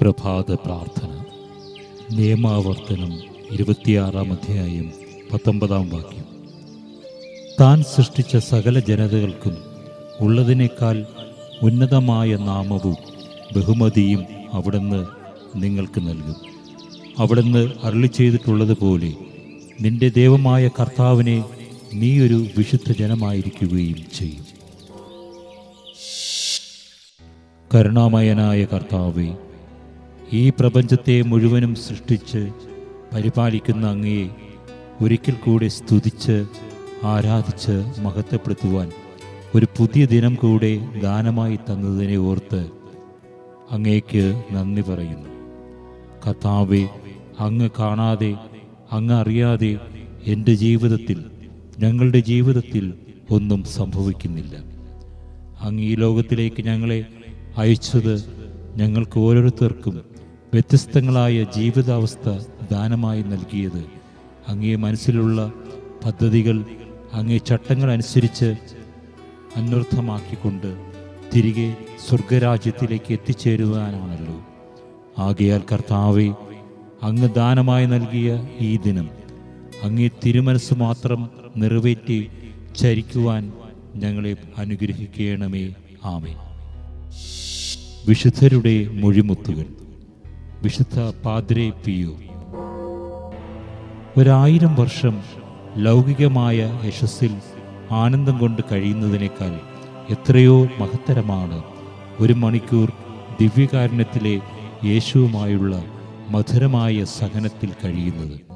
പ്രഭാത പ്രാർത്ഥന. നിയമാവർത്തനം ഇരുപത്തിയാറാം അധ്യായം പത്തൊമ്പതാം വാക്യം. താൻ സൃഷ്ടിച്ച സകല ജനതകൾക്കും ഉള്ളതിനേക്കാൾ ഉന്നതമായ നാമവും ബഹുമതിയും അവിടുന്ന് നിങ്ങൾക്ക് നൽകും. അവിടുന്ന് അരളി ചെയ്തിട്ടുള്ളതുപോലെ നിന്റെ ദൈവമായ കർത്താവിനെ നീ ഒരു വിശുദ്ധ ജനമായിരിക്കുകയും ചെയ്യും. കരുണാമയനായ കർത്താവെ ഈ പ്രപഞ്ചത്തെ മുഴുവനും സൃഷ്ടിച്ച് പരിപാലിക്കുന്ന അങ്ങയെ ഒരിക്കൽ കൂടെ സ്തുതിച്ച് ആരാധിച്ച് മഹത്വപ്പെടുത്തുവാൻ ഒരു പുതിയ ദിനം കൂടെ ദാനമായി തന്നതിനെ ഓർത്ത് അങ്ങേക്ക് നന്ദി പറയുന്നു. കഥാവെ അങ്ങ് കാണാതെ അങ്ങ് അറിയാതെ എന്റെ ജീവിതത്തിൽ ഞങ്ങളുടെ ജീവിതത്തിൽ ഒന്നും സംഭവിക്കുന്നില്ല. അങ്ങ് ഈ ലോകത്തിലേക്ക് ഞങ്ങളെ അയച്ചത് ഞങ്ങൾക്ക് ഓരോരുത്തർക്കും വ്യത്യസ്തങ്ങളായ ജീവിതാവസ്ഥ ദാനമായി നൽകിയത്. അങ്ങേ മനസ്സിലുള്ള പദ്ധതികൾ അങ്ങേ ചട്ടങ്ങൾ അനുസരിച്ച് അന്വർത്ഥമാക്കിക്കൊണ്ട് തിരികെ സ്വർഗരാജ്യത്തിലേക്ക് എത്തിച്ചേരുവാനാണല്ലോ. ആകയാൽ കർത്താവെ അങ്ങ് ദാനമായി നൽകിയ ഈ ദിനം അങ്ങേ തിരുമനസ് മാത്രം നിറവേറ്റി ചരിക്കുവാൻ ഞങ്ങളെ അനുഗ്രഹിക്കണമേ. ആമേ വിശുദ്ധരുടെ മൊഴിമുത്തുകൾ. വിശുദ്ധ പാദ്രേ പിയു. ഒരായിരം വർഷം ലൗകികമായ യശസ്സിൽ ആനന്ദം കൊണ്ട് കഴിയുന്നതിനേക്കാൾ എത്രയോ മഹത്തരമാണ് ഒരു മണിക്കൂർ ദിവ്യകാരുണ്യത്തിലെ യേശുവുമായുള്ള മധുരമായ സഹനത്തിൽ കഴിയുന്നത്.